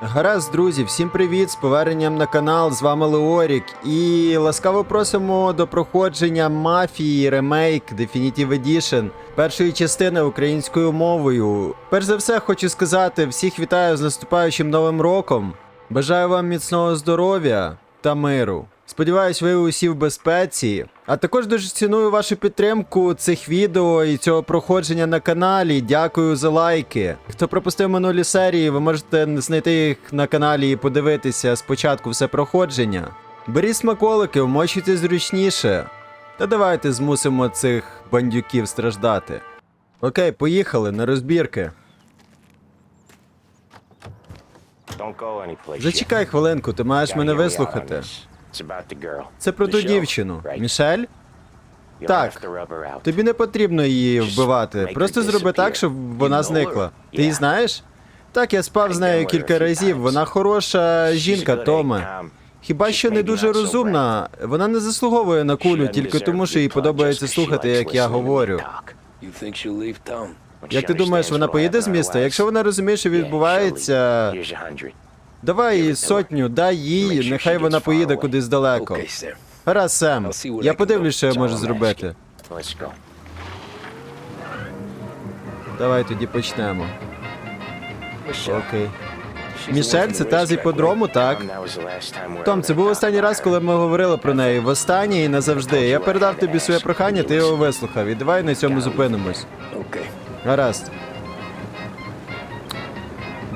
Гаразд, друзі, всім привіт! З поверненням на канал. З вами Леорік. І ласкаво просимо до проходження мафії ремейк Definitive Edition першої частини українською мовою. Перш за все, хочу сказати, всіх вітаю з наступаючим новим роком. Бажаю вам міцного здоров'я та миру. Сподіваюсь, ви усі в безпеці. А також дуже ціную вашу підтримку цих відео і цього проходження на каналі. Дякую за лайки. Хто пропустив минулі серії, ви можете знайти їх на каналі і подивитися спочатку все проходження. Беріть смаколики, вмочуйте зручніше. Та давайте змусимо цих бандюків страждати. Окей, поїхали на розбірки. Зачекай хвилинку, ти маєш мене вислухати. Це про ту дівчину. Мішель? Так. Тобі не потрібно її вбивати. Просто зроби так, щоб вона зникла. Ти її знаєш? Так, я спав з нею кілька разів. Вона хороша жінка, Томе. Хіба що не дуже розумна. Вона не заслуговує на кулю тільки тому, що їй подобається слухати, як я говорю. You think she'll leave? Як ти думаєш, вона поїде з міста? Якщо вона розуміє, що відбувається, давай їй сотню, дай їй, нехай вона поїде кудись далеко. Гаразд, Сем. Я подивлюсь, що я можу зробити. Давай тоді почнемо. Окей. Мішель, це та з іподрому, так? Том, це був останній раз, коли ми говорили про неї. Востаннє і назавжди. Я передав тобі своє прохання, ти його вислухав. І давай на цьому зупинимось. Гаразд.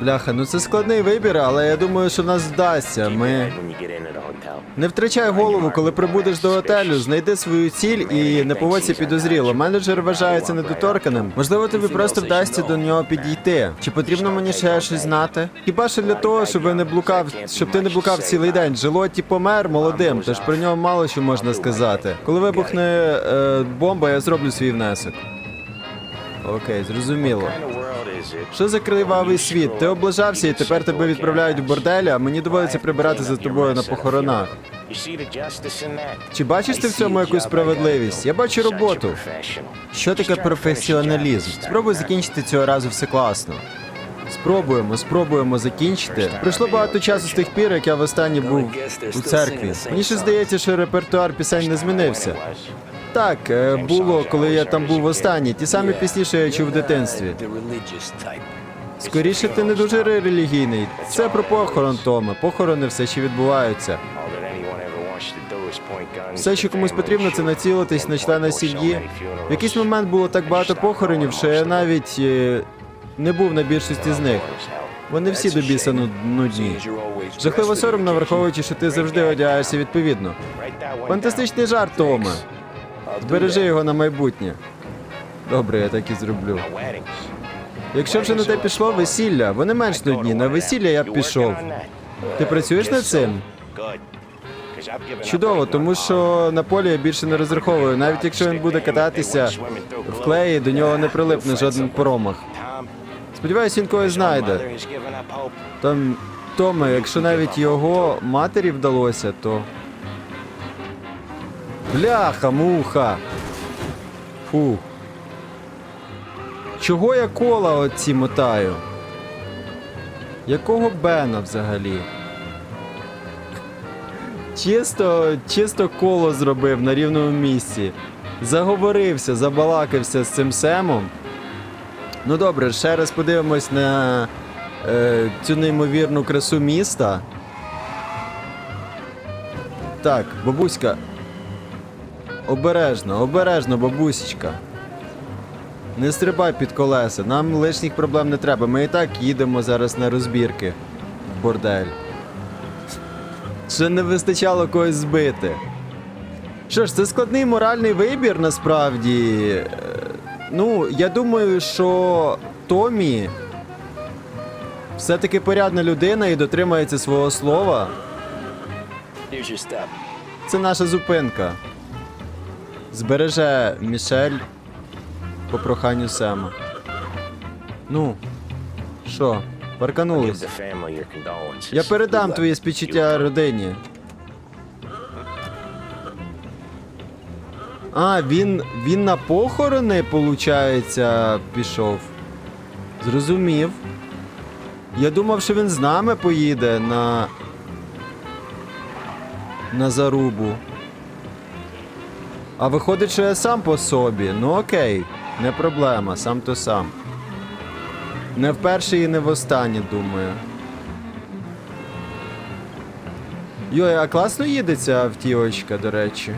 Бляха, ну це складний вибір, але я думаю, що нас вдасться. Ми. Не втрачай голову, коли прибудеш до готелю, знайди свою ціль і не поводься підозріло. Менеджер вважається недоторканим. Можливо, тобі просто вдасться до нього підійти. Чи потрібно мені ще щось знати? Хіба що для того, щоб не блукав, щоб ти не блукав цілий день. Жилоті помер молодим, тож про нього мало що можна сказати. Коли вибухне е, бомба, я зроблю свій внесок. Окей, зрозуміло. Що за кривавий світ? Ти облажався і тепер тебе відправляють в борделі, а мені доводиться прибирати за тобою на похоронах. Чи бачиш ти в цьому якусь справедливість? Я бачу роботу. Що таке професіоналізм? Спробуй закінчити цього разу все класно. Спробуємо, спробуємо закінчити. Пройшло багато часу з тих пір, як я востаннє був у церкві. Мені ще здається, що репертуар пісень не змінився. Так, е, було, коли я там був востаннє. Ті самі пісні, що я чув в дитинстві. Скоріше, ти не дуже релігійний. Це про похорон, Томе. Похорони все ще відбуваються. Все, що комусь потрібно, це націлитись на члена сім'ї. В якийсь момент було так багато похоронів, що я навіть е, не був на більшості з них. Вони всі до біса ну- нудні. Жахливо соромно, враховуючи, що ти завжди одягаєшся відповідно. Фантастичний жарт, Томе. Збережи його на майбутнє. Добре, я так і зроблю. Якщо вже на те пішло, весілля, вони менш нудні. На весілля я б пішов. Ти працюєш над цим? Чудово, тому що на полі я більше не розраховую. Навіть якщо він буде кататися в клеї, до нього не прилипне жоден промах. Сподіваюсь, він когось знайде. Там, Томе, якщо навіть його матері вдалося, то. Бляха, муха. Фу. Чого я кола оці мотаю? Якого Бена взагалі? Чисто, чисто коло зробив на рівному місці. Заговорився, забалакався з цим семом. Ну добре, ще раз подивимось на е, цю неймовірну красу міста. Так, бабуська. Обережно, обережно, бабусечка. Не стрибай під колеса, нам лишніх проблем не треба. Ми і так їдемо зараз на розбірки в бордель. Ще не вистачало когось збити. Що ж, це складний моральний вибір насправді. Ну, я думаю, що Томі все-таки порядна людина і дотримається свого слова. Це наша зупинка. Збереже Мішель по проханню Сема. Ну, що, парканулись? Я передам твої співчуття родині. А, він. він на похорони, получається, пішов. Зрозумів. Я думав, що він з нами поїде на. на зарубу. А виходить, що я сам по собі. Ну окей, не проблема, сам то сам. Не вперше і не востаннє, думаю. Йой, а класно їдеться автівочка, до речі.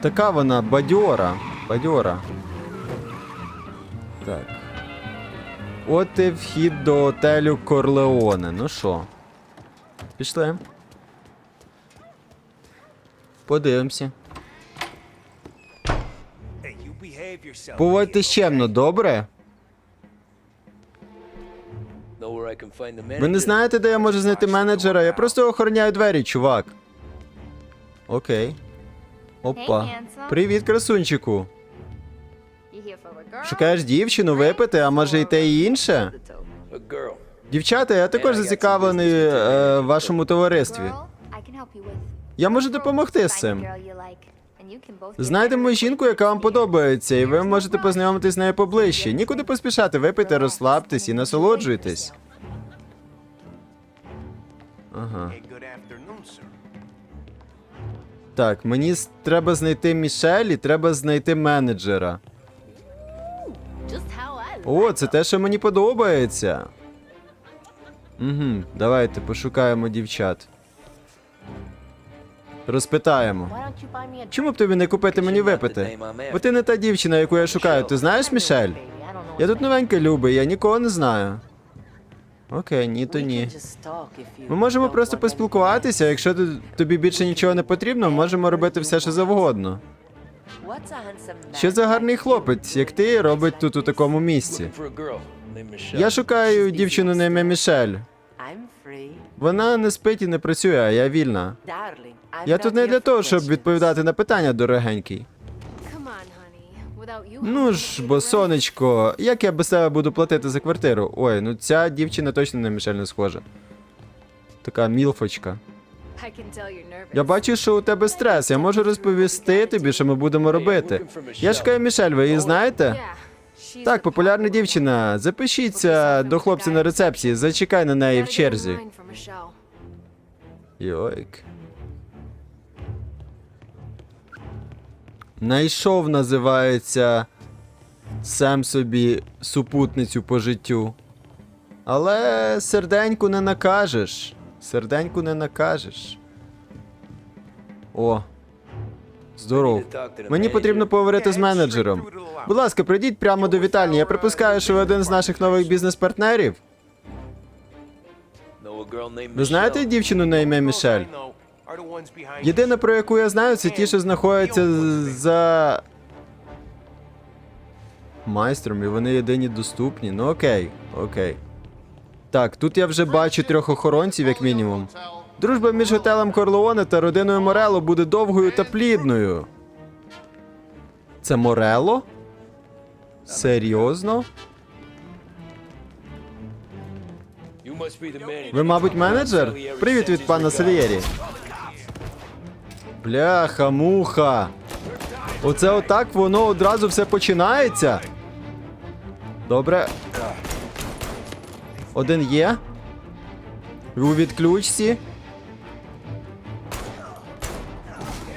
Така вона бадьора. Бадьора. Так. От і вхід до отелю Корлеоне. Ну що? Пішли. Подивимося. Поводьте чемно, добре? Ви не знаєте, де я можу знайти менеджера? Я просто охороняю двері, чувак. Окей. Опа. Привіт, красунчику. Шукаєш дівчину випити, а може й те і інше? Дівчата, я також зацікавлений е, в вашому товаристві. Я можу допомогти з цим. Знайдемо жінку, яка вам подобається, і ви можете познайомитись з нею поближче. Нікуди поспішати, випийте, розслабтесь і насолоджуйтесь. Ага. Так, мені треба знайти Мішель і треба знайти менеджера. О, це те, що мені подобається. Угу, давайте пошукаємо дівчат. Розпитаємо. Чому б тобі не купити мені випити? Бо ти не та дівчина, яку я шукаю. Ти знаєш, Мішель? Я тут новенький любий, я нікого не знаю. Окей, ні, то ні. Ми можемо просто поспілкуватися, якщо тобі більше нічого не потрібно, можемо робити все, що завгодно. Що за гарний хлопець, як ти, робить тут у такому місці? Я шукаю дівчину на ім'я Мішель. Вона не спить і не працює, а я вільна. Я тут не для того, щоб відповідати на питання, дорогенький. Ну ж, бо сонечко, як я без тебе буду платити за квартиру? Ой, ну ця дівчина точно на Мішель не схожа. Така мілфочка. Я бачу, що у тебе стрес. Я можу розповісти тобі, що ми будемо робити. Я шукаю Мішель, ви її знаєте? Так, популярна дівчина. Запишіться до хлопця на рецепції, зачекай на неї в черзі. Йойк. Найшов, називається сам собі супутницю по життю. Але серденьку не накажеш. Серденьку не накажеш. О. Здоров. Мені потрібно поговорити з менеджером. Будь ласка, прийдіть прямо до вітальні. Я припускаю, що ви один з наших нових бізнес-партнерів. Ви знаєте дівчину на ім'я Мішель? Єдине, про яку я знаю, це ті, що знаходяться за майстром, і вони єдині доступні. Ну окей, окей. Так, тут я вже бачу трьох охоронців, як мінімум. Дружба між готелем Корлеоне та родиною Морело буде довгою та плідною. Це Морело? Серйозно? Ви, мабуть, менеджер? Привіт від пана Сальєрі. Бляха, муха. Оце отак воно одразу все починається. Добре. Один є. У відключці.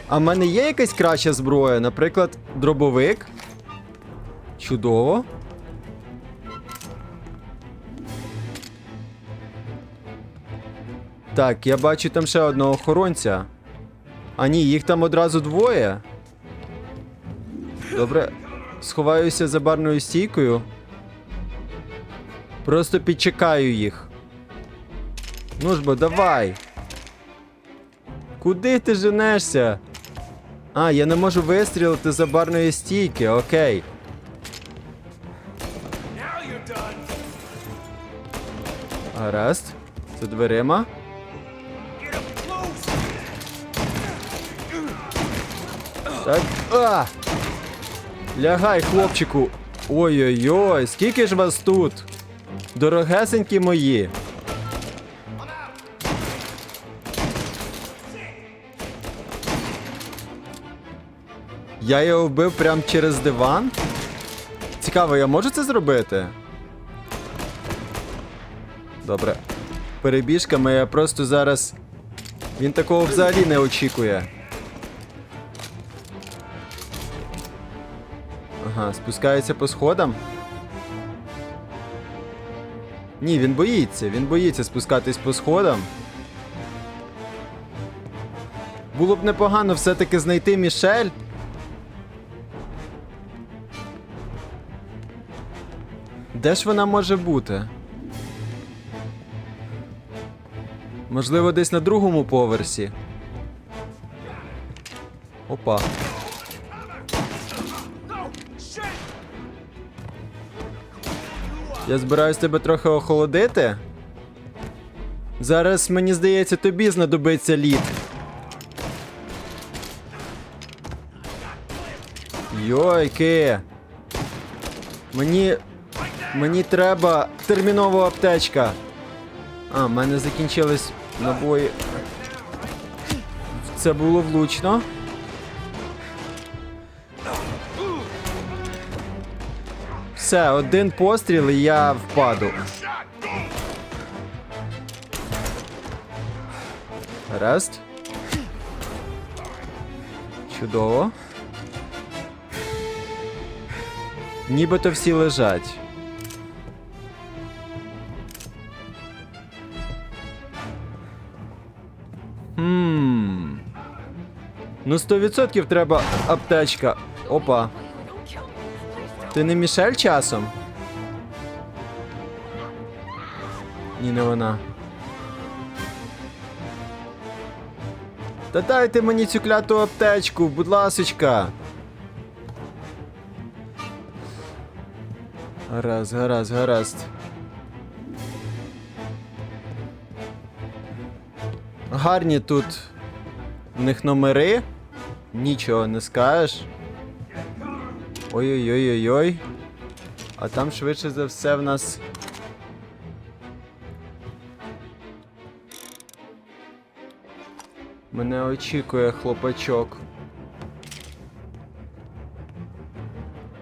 А в мене є якась краща зброя, наприклад, дробовик. Чудово. Так, я бачу там ще одного охоронця. А ні, їх там одразу двоє. Добре, сховаюся за барною стійкою. Просто підчекаю їх. Ну ж бо, давай. Куди ти женешся? А, я не можу вистрілити за барної стійки, окей. Гаразд. За дверима. Так. А! Лягай, хлопчику. Ой-ой-ой, скільки ж вас тут? Дорогесенькі мої. Я його вбив прямо через диван. Цікаво, я можу це зробити? Добре. Перебіжками я просто зараз. Він такого взагалі не очікує. Ага, спускається по сходам. Ні, він боїться, він боїться спускатись по сходам. Було б непогано все-таки знайти Мішель. Де ж вона може бути? Можливо, десь на другому поверсі. Опа. Я збираюсь тебе трохи охолодити. Зараз, мені здається, тобі знадобиться лід. Йойки. Мені. Мені треба термінова аптечка. А, в мене закінчились набої. Це було влучно. Все, один постріл і я впаду. Гаразд. Чудово. Нібито всі лежать. Ну, 100% треба аптечка. Опа. Ти не Мішель часом? Ні, не вона. Та дайте мені цю кляту аптечку, будь ласочка. Гаразд, гаразд, гаразд. Гарні тут в них номери. Нічого не скажеш. Ой-ой-ой-ой-ой. А там швидше за все в нас. Мене очікує хлопачок.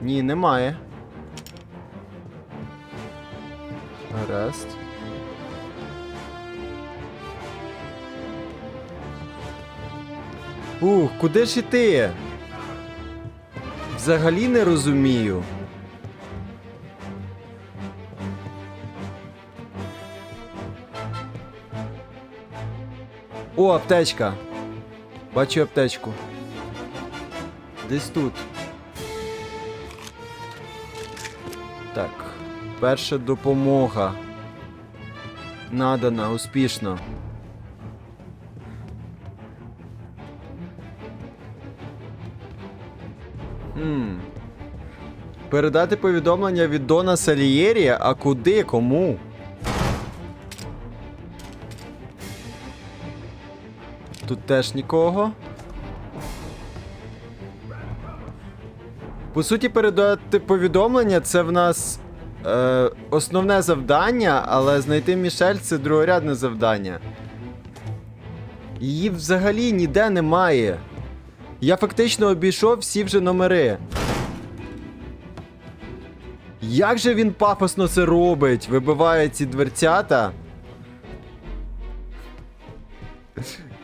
Ні, немає. Гаразд. Ух, куди ж іти? Взагалі не розумію. О, аптечка. Бачу аптечку. Десь тут. Так. Перша допомога. Надана успішно. Передати повідомлення від Дона Салієрі, а куди? Кому? Тут теж нікого. По суті, передати повідомлення це в нас е, основне завдання, але знайти Мішель це другорядне завдання. Її взагалі ніде немає. Я фактично обійшов всі вже номери. Як же він пафосно це робить? Вибиває ці дверцята.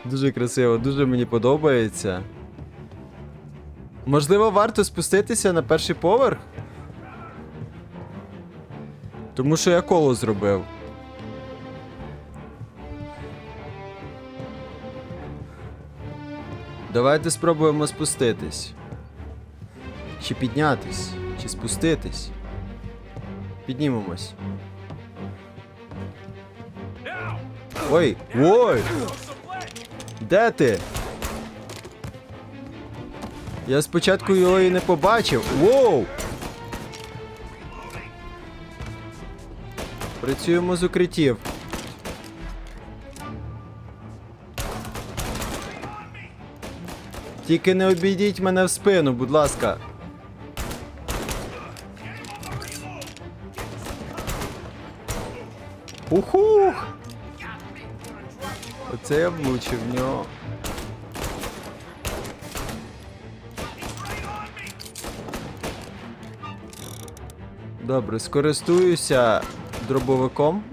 Дуже красиво, дуже мені подобається. Можливо, варто спуститися на перший поверх? Тому що я коло зробив. Давайте спробуємо спуститись. Чи піднятись, чи спуститись. Піднімемось. Ой! Ой! Де ти? Я спочатку його і не побачив. Воу! Працюємо з укриттів. Тільки не обійдіть мене в спину, будь ласка. Ухух! Оце я влучив в нього. Добре, скористуюся дробовиком.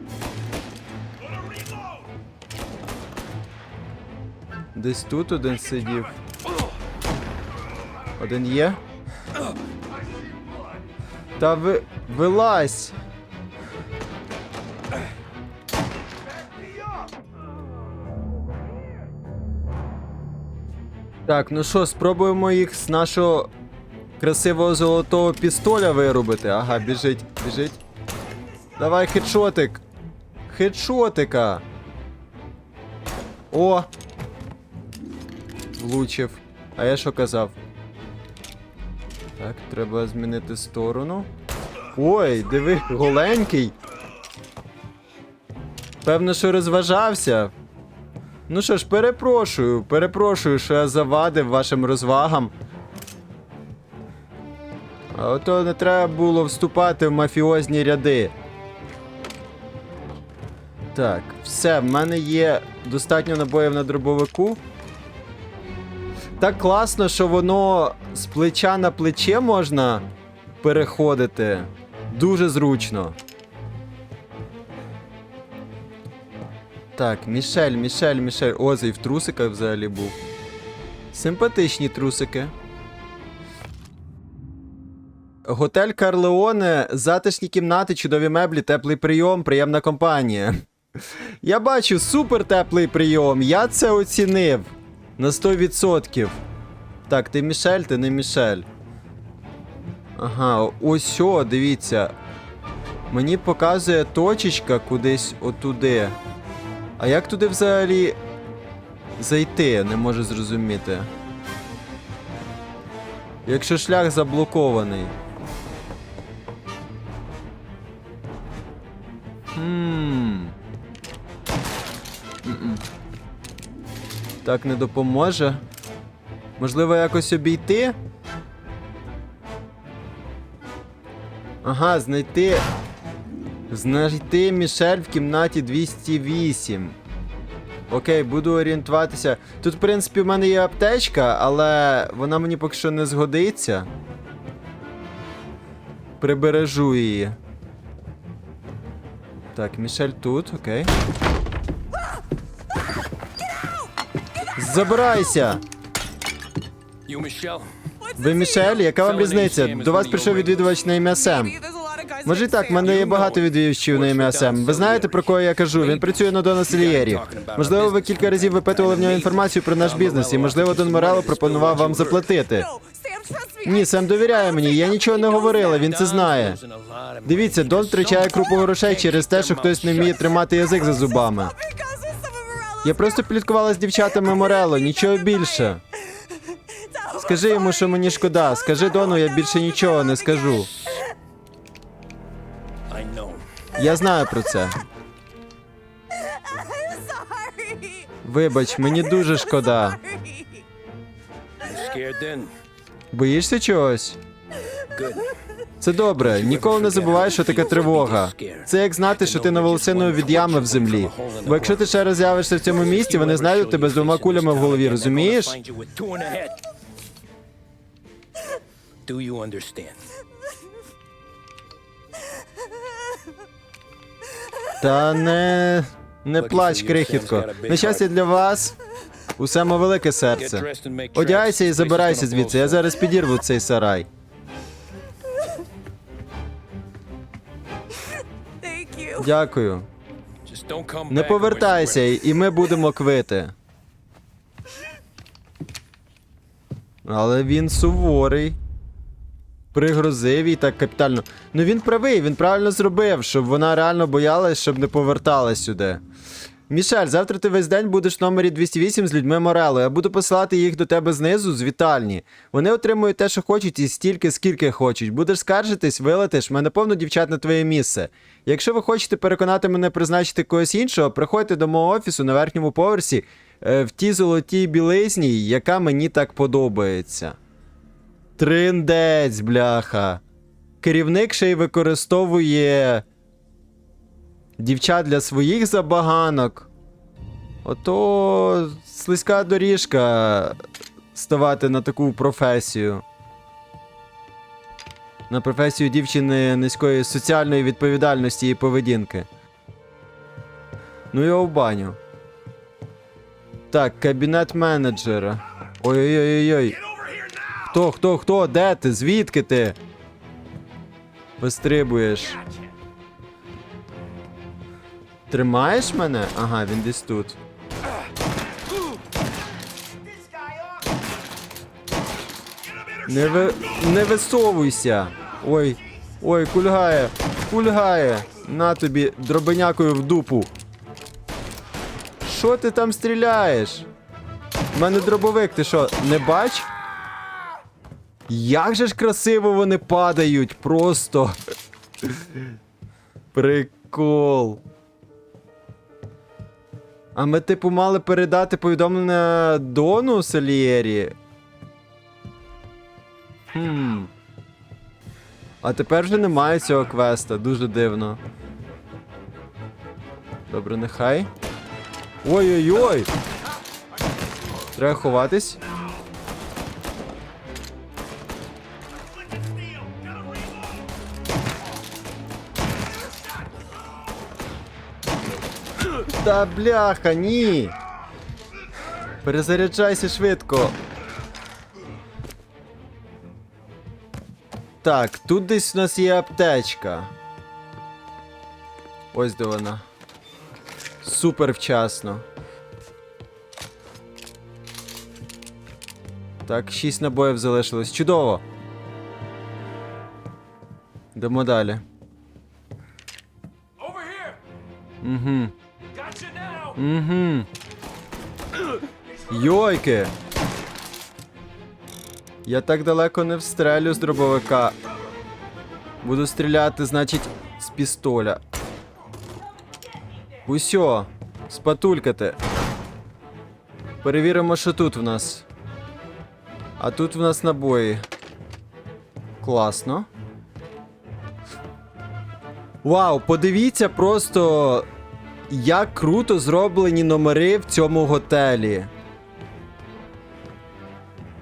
Десь тут один сидів. Один є. Та ви... вилазь! Так, ну що, спробуємо їх з нашого красивого золотого пістоля вирубити. Ага, біжить, біжить. Давай хедшотик. Хедшотика. О! Влучив. А я що казав? Так, треба змінити сторону. Ой, диви, голенький. Певно, що розважався. Ну що ж, перепрошую, перепрошую, що я завадив вашим розвагам. А ото не треба було вступати в мафіозні ряди. Так, все, в мене є достатньо набоїв на дробовику. Так класно, що воно з плеча на плече можна переходити. Дуже зручно. Так, Мішель, Мішель, Мішель. О, і в трусиках взагалі був. Симпатичні трусики. Готель Карлеоне, затишні кімнати, чудові меблі, теплий прийом, приємна компанія. Я бачу супер теплий прийом. Я це оцінив. На 100%. Так, ти Мішель, ти не Мішель. Ага, ось о, дивіться. Мені показує точечка кудись отуди. А як туди взагалі зайти, не можу зрозуміти. Якщо шлях заблокований. Хм. Так не допоможе. Можливо, якось обійти? Ага, знайти. Знайти Мішель в кімнаті 208. Окей, буду орієнтуватися. Тут, в принципі, в мене є аптечка, але вона мені поки що не згодиться. Прибережу її. Так, Мішель тут, окей. Забирайся! Ви Мішель? Яка вам різниця? До вас прийшов відвідувач на ім'я Сем. Може і так, в мене є багато відвідувачів на ім'я Сем. Ви знаєте, про кого я кажу? Він працює на Дона Селієрі. Можливо, ви кілька разів випитували в нього інформацію про наш бізнес, і можливо, Дон Морело пропонував вам заплатити. Ні, Сем довіряє мені, я нічого не говорила, він це знає. Дивіться, Дон втрачає крупу грошей через те, що хтось не вміє тримати язик за зубами. Я просто пліткувала з дівчатами Морело, нічого більше. Скажи йому, що мені шкода. Скажи Дону, я більше нічого не скажу. Я знаю про це. Вибач, мені дуже шкода. Боїшся чогось? Це добре. Ніколи не забувай, що таке тривога. Це як знати, що ти на волосину від ями в землі. Бо якщо ти ще раз з'явишся в цьому місці, вони знайдуть тебе з двома кулями в голові, розумієш? Та не. Не плач, крихітко. На щастя для вас. Усе мо велике серце. Одягайся і забирайся звідси. Я зараз підірву цей сарай. Дякую. Не повертайся, і ми будемо квити. Але він суворий. Пригрозив їй так капітально. Ну він правий, він правильно зробив, щоб вона реально боялась, щоб не поверталась сюди. Мішель, завтра ти весь день будеш в номері 208 з людьми Морело. Я буду посилати їх до тебе знизу з вітальні. Вони отримують те, що хочуть, і стільки, скільки хочуть. Будеш скаржитись, вилетиш, мене повно дівчат на твоє місце. Якщо ви хочете переконати мене призначити когось іншого, приходьте до мого офісу на верхньому поверсі е, в тій золотій білизній, яка мені так подобається. Триндець, бляха. Керівник ще й використовує дівчат для своїх забаганок. Ото слизька доріжка ставати на таку професію. На професію дівчини низької соціальної відповідальності і поведінки. Ну його в баню. Так, кабінет менеджера. Ой-ой-ой-ой. Хто, хто, хто? Де ти? Звідки ти? Вистрибуєш. Тримаєш мене? Ага, він десь тут. Не, ви... не висовуйся. Ой, ой, кульгає, кульгає. На тобі дробинякою в дупу. Що ти там стріляєш? У мене дробовик, ти що, не бач? Як же ж красиво вони падають, просто. Прикол. А ми, типу, мали передати повідомлення Дону Сальєрі. Хм. А тепер вже немає цього квеста, дуже дивно. Добре, нехай. Ой-ой-ой! Треба ховатись. Та бляха, ні. Перезаряджайся швидко. Так, тут десь у нас є аптечка. Ось де вона. Супер вчасно. Так, 6 набоїв залишилось. Чудово. Йдемо далі. Угу. Угу. Йойки. Я так далеко не встрелю з дробовика. Буду стріляти, значить, з пістоля. Усьо. Спатулькати. Перевіримо, що тут в нас. А тут в нас набої. Класно. Вау, подивіться просто, як круто зроблені номери в цьому готелі.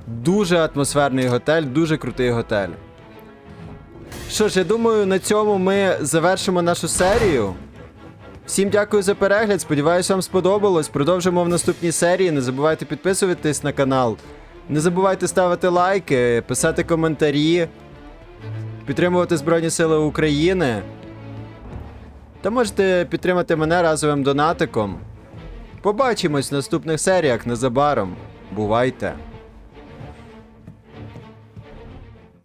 Дуже атмосферний готель, дуже крутий готель. Що ж, я думаю, на цьому ми завершимо нашу серію. Всім дякую за перегляд. Сподіваюсь, вам сподобалось. Продовжимо в наступній серії. Не забувайте підписуватись на канал. Не забувайте ставити лайки, писати коментарі, підтримувати Збройні Сили України. Та можете підтримати мене разовим донатиком. Побачимось в наступних серіях незабаром. Бувайте!